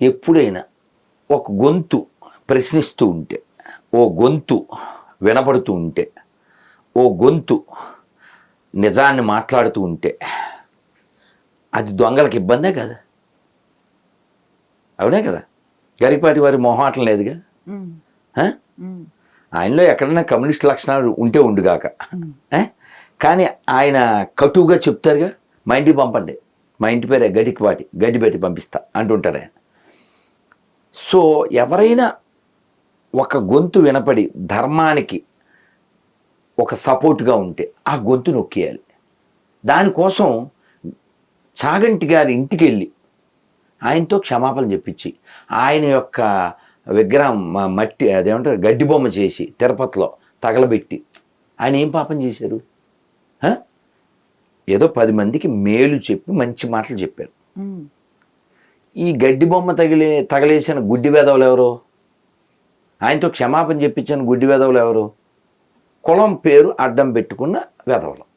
ఎప్పుడైనా ఒక గొంతు ప్రశ్నిస్తూ ఉంటే ఓ గొంతు వినపడుతూ ఉంటే ఓ గొంతు నిజాన్ని మాట్లాడుతూ ఉంటే అది దొంగలకు ఇబ్బందే కదా? అవునే కదా? గరిపాటి వారి మొహాటం లేదుగా? ఆయనలో ఎక్కడైనా కమ్యూనిస్ట్ లక్షణాలు ఉంటే ఉండుగాక? కానీ ఆయన కటువుగా చెప్తారుగా మా ఇంటికి పంపండి. మా ఇంటి పేరే గడికిపాటి గడ్డి పెట్టి పంపిస్తా అంటుంటాడు ఆయన. సో ఎవరైనా ఒక గొంతు వినపడి ధర్మానికి ఒక సపోర్ట్గా ఉంటే ఆ గొంతు నొక్కేయాలి. దానికోసం చాగంటి గారి ఇంటికి వెళ్ళి ఆయనతో క్షమాపణ చెప్పించి ఆయన యొక్క విగ్రహం మట్టి అదేమంటారు గడ్డి బొమ్మ చేసి తిరుపతిలో తగలబెట్టి ఆయన ఏం పాపం చేశారు? ఏదో పది మందికి మేలు చెప్పి మంచి మాటలు చెప్పారు. ఈ గడ్డి బొమ్మ తగిలే తగలేసిన గుడ్డి వేదవులు ఎవరు? ఆయనతో క్షమాపణ చెప్పించిన గుడ్డి వేదవులు ఎవరు? కులం పేరు అడ్డం పెట్టుకున్న వేదవులు.